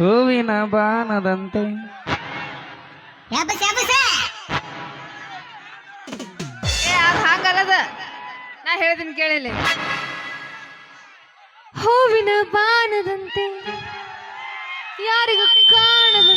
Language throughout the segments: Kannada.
ಹೂವಿನ ಬಾನದಂತೆ. ಹಾಗಲ್ಲದ. ನಾ ಹೇಳ್ತೀನಿ ಕೇಳಿಲ್ಲ. ಹೂವಿನ ಬಾನದಂತೆ ಯಾರಿಗೂ ಕಾಣದಂತೆ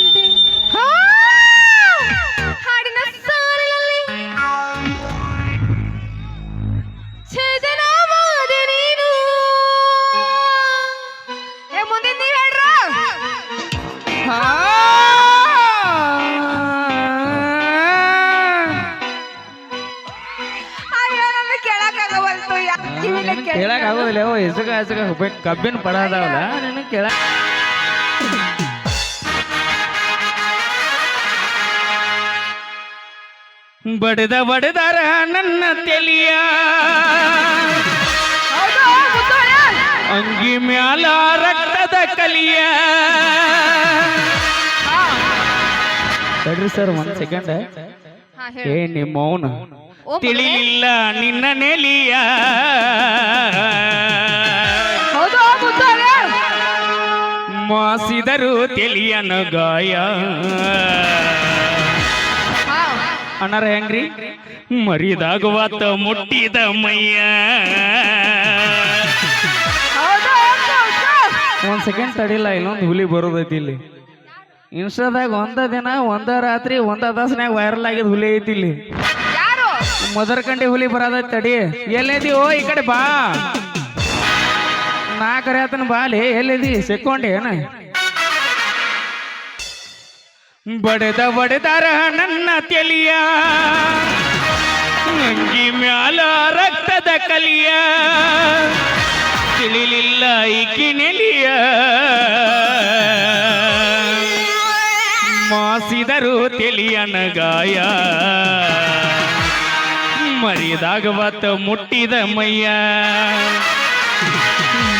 ಕೇಳಕ್ ಆಗೋದಿಲ್ಲ. ಓ ಇಸುಕ ಹೋಗ್ಬೇಕು ಕಬ್ಬಿನ ಪಡ ಅದಾವಲ್ಲ? ನಿನಗೆ ಕೇಳ ಬಡದ ಬಡದಾರ ನನ್ನ ತೆಲಿಯ. ಅಂಗಿ ಮ್ಯಾಲ ರಕ್ತದ ಕಲಿಯ. ತಡ್ರಿ ಸರ್ ಒಂದ್ ಸೆಕೆಂಡ್ ಹಾ ಏ ನಿಮ್ಮ ಮೌನ. ತಿಳಿಲಿಲ್ಲ ನಿನ್ನ ನೆಲಿಯ. ಮಾಸಿದರು ತಿಳಿಯನ ಗಾಯ. ಅಣ್ಣಾರ ಹೆಂಗ್ರಿ? ತ ಮುಟ್ಟಿದ ಮೈಯ. ಒಂದ್ ಸೆಕೆಂಡ್ ತಡಿಲ್ಲ ಇಲ್ಲೊಂದು ಹುಲಿ ಬರೋದೈತಿ ಇಲ್ಲಿ. ಇನ್ಸ್ಟಾದಾಗ ಒಂದ ದಿನ ಒಂದ ರಾತ್ರಿ ಒಂದ ತಾಸನ್ಯಾಗ ವೈರಲ್ ಆಗಿದ್ ಹುಲಿ ಐತಿ ಇಲ್ಲಿ. ಮದರ್ ಕಂಡಿ ಹುಲಿ ಬರೋದೈತಿ ತಡಿ. ಎಲ್ಲೈತಿ ಓ ಈ ಕಡೆ ಬಾ. ನಾ ಕರೆಯತನ ಬಾಲಿ ಎಲ್ಲಿದಿ? ಸಿಕ್ಕೊಂಡಿ ಏನ? ಬಡದ ಬಡದಾರ ನನ್ನ ತೆಲಿಯ. ಅಂಗಿ ಮ್ಯಾಲ ರಕ್ತದ ಕಲಿಯ. ತಿಳಿಲಿಲ್ಲ ಈಕಿ ನೆಲಿಯ ಮಾಸಿದರು ತೆಲಿಯನ ಗಾಯ ಮರಿದಾಗವತ್ತ ಮುಟ್ಟಿದ ಮೈಯ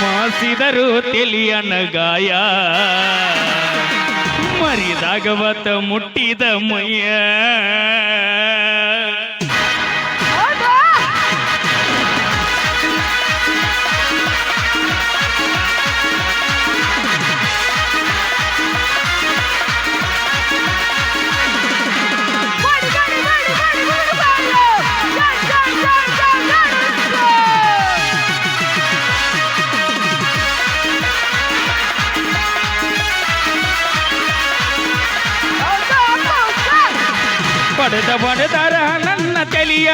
ಮಾಸಿದರು ತೆಲಿಯನ ಗಾಯ ಮರಿದಾಗವತ್ತ ಮುಟ್ಟಿದ ಮೈಯ ಪಡೆದ ಪಡೆದರ ನನ್ನ ತಲಿಯ.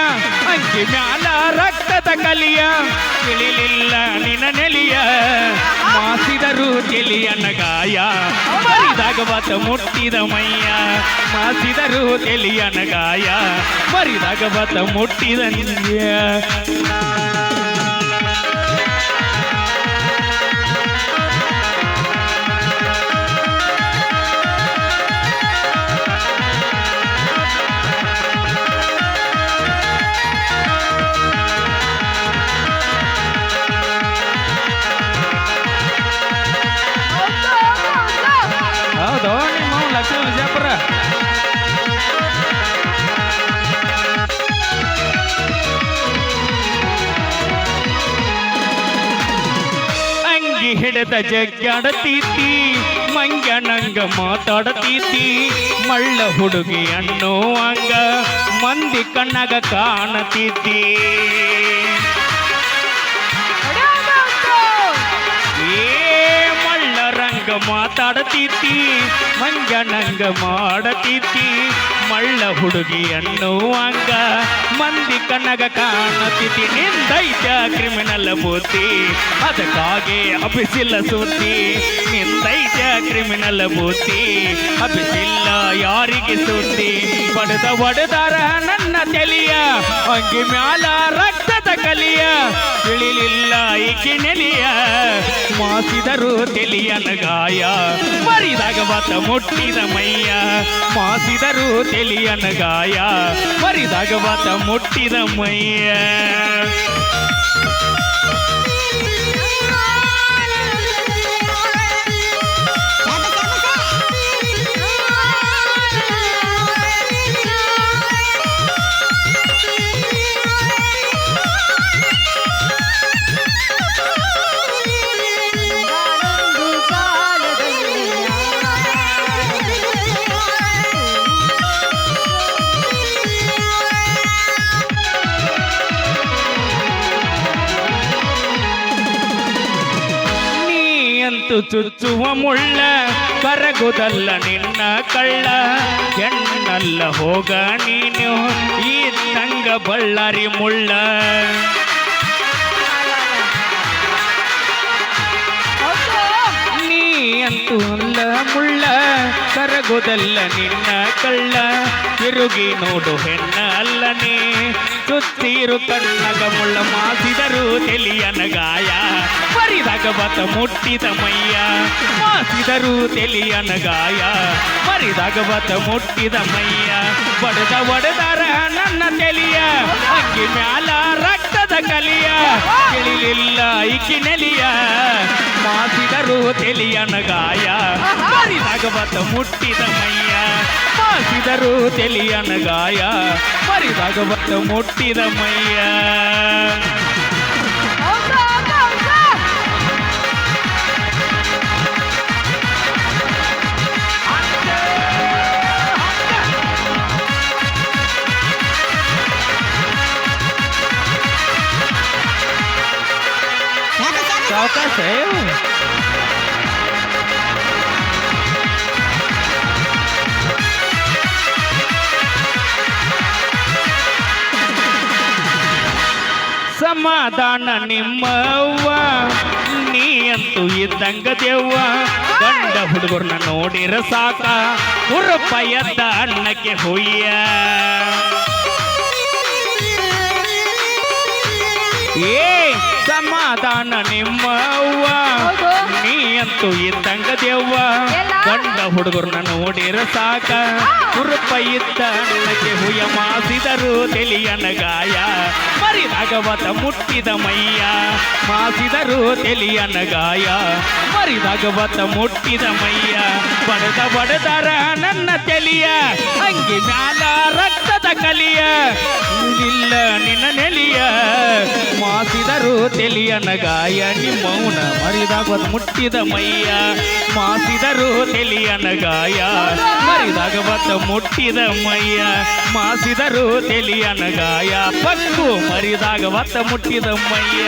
ಅಂಕಿ ಮ್ಯಾಲ ರಕ್ತದ ಕಲಿಯ. ತಿಳಿಲಿಲ್ಲ ನಿನ ನೆಲಿಯ. ಮಾಸಿದರು ತೆಲಿಯನ ಗಾಯ. ಮರಿದಾಗವತ ಮುಟ್ಟಿದ ಮೈಯ. ಮಾಸಿದರು ತೆಲಿಯನ ಗಾಯ. ಮರಿದಾಗವತ ಮುಟ್ಟಿದ ನಿಲ್ಯ ಹಿಡಿದ ಜಗ್ಗಾಡತೀತಿ ಮಂಗ್ಯಣಂಗ ಮಾತಾಡತೀತಿ. ಮಳ್ಳ ಹುಡುಗಿ ಅಂಗ ಮಂದಿ ಕಣ್ಣಗ ಕಾಣತೀತಿ. ಮಾತಾಡತೀತಿ ನಂಗ ಮಾಡತೀತಿ. ಮಳ್ಳ ಹುಡುಗಿ ಅನ್ನುವಂಗ ಮಂದಿ ಕನಗ ಕಾಣತೀತಿ. ನಿಂದೈತ ಕ್ರಿಮಿನಲ್ ಬೂತಿ ಅದಕ್ಕಾಗಿ ಅಭಿಸಿಲ್ಲ ಸೂತಿ ನಿಂದೈತ ಕ್ರಿಮಿನಲ್ ಬೂತಿ ಅಭಿಸಿಲ್ಲ ಯಾರಿಗೆ ಸೂತಿ ಪಡೆದ ಒಡೆದಾರ ನನ್ನ ತೆಲಿಯ ಅಂಗಿ ಮ್ಯಾಲ ರಕ್ತದ ಕಲಿಯ ತಿಳಿಲಿಲ್ಲ ಈಕೆ ನೆಲಿಯ. ಮಾಸಿದರು ತೆಲಿಯನ ಗಾಯ, ಮರಿದಾಗ ಬತ ಮುಟ್ಟಿದ ಮೈಯ. ಮಾಸಿದರು ತೆಲಿಯನ ಗಾಯ, ಮರಿದಾಗ ಬತ ಮುಟ್ಟಿದ ಮೈಯ. ಚುಚ್ಚುವ ಮುಳ್ಳ, ಕರಗುದಲ್ಲ ನಿನ್ನ ಕಳ್ಳ. ಹೆಣ್ಣಲ್ಲ ಹೋಗ ನೀನು, ಈ ತಂಗ ಬಳ್ಳಾರಿ ಮುಳ್ಳ. ನೀ ಅಂತೂ ಅಲ್ಲ ಮುಳ್ಳ, ಕರಗುದಲ್ಲ ನಿನ್ನ ಕಳ್ಳ. ತಿರುಗಿ ನೋಡು ಹೆಣ್ಣ ಅಲ್ಲನೆ ಸುತ್ತೀರು ಕಣ್ಣಗ ಮುಳ್ಳ ಮಾಸಿದರು ತೆಲಿಯನ ಗಾಯ. ಮರಿದಾಗ ಬತ ಮುಟ್ಟಿದ ಮೈಯ. ಮಾಸಿದರು ತೆಲಿಯನ ಗಾಯ. ಮರಿದಾಗ ಬತ ಮುಟ್ಟಿದ ಮಯ್ಯ ಬಡದ ಒಡೆದರ ನನ್ನ ತೆಲಿಯ. ಅಕ್ಕಿ ಮ್ಯಾಲ ರಕ್ತದ ಕಲಿಯ. ತಿಳಿಲಿಲ್ಲ ಇಕ್ಕಿ ನೆಲಿಯ. ಮಾಸಿದರು ತೆಲಿಯನ ಗಾಯ. ಮರಿದಾಗ ಬತ ಮುಟ್ಟಿದ ಮೈಯ. ಮಾಸಿದರು ತೆಲಿಯನ ಗಾಯ ಮರಿದಾಗ ಬತ ಮುಟ್ಟಿದ ಮೈಯ ಸಮಾಧಾನ ನಿಮ್ಮವ್ವ. ನೀ ಅಂತೂ ಇದ್ದಂಗ ದೇವ್ವ. ಗಂಡ ಹುಡುಗರ್ನ ನೋಡಿರ ಸಾಕ. ಉರುಪ ಎದ್ದ ಅನ್ನಕ್ಕೆ ಹುಯ್ಯ. ಏ ಸಮಾಧಾನ ನಿಮ್ಮವ್ವ. ನೀ ಅಂತೂ ಇದ್ದಂಗ ದೇವ್ವ? ಗಂಡ ಹುಡುಗರ್ನ ನೋಡಿರ ಸಾಕ. ಕುರುಪ ಇದ್ದ ನನಗೆ ಹುಯ ಮಾಸಿದರು ತೆಲಿಯನ ಗಾಯ. ಮರಿದಾಗವತ ಮುಟ್ಟಿದ ಮೈಯ ಮಾಸಿದರು ತೆಲಿಯನ ಗಾಯ. ಮರಿದಾಗವತ ಮುಟ್ಟಿದ ಮೈಯ. ಬಡದ ಬಡದರ ನನ್ನ ತೆಲಿಯ ಅಂಗಿ ಮ್ಯಾಲ ರಕ್ತದ ಕಲಿಯ ಇಲ್ಲ ನಿನ್ನ ನೆಲಿಯ. ಮಾಸಿದರು ತೆಲಿಯನ ಗಾಯ ನಿಮ್ಮೌನ ಮರಿದಾಗ ಮುಟ್ಟಿದ ಮೈಯ. ಮಾಸಿದರು ತೆಲಿಯನ ಗಾಯ ಬತ್ತ ಮುಟ್ಟಿದ ಮೈಯ. ಮಾಸಿದರು ತೆಲಿಯನ ಗಾಯ ಪಕ್ಕು ಮರಿದಾಗವತ ಮುಟ್ಟಿದ ಮೈಯ.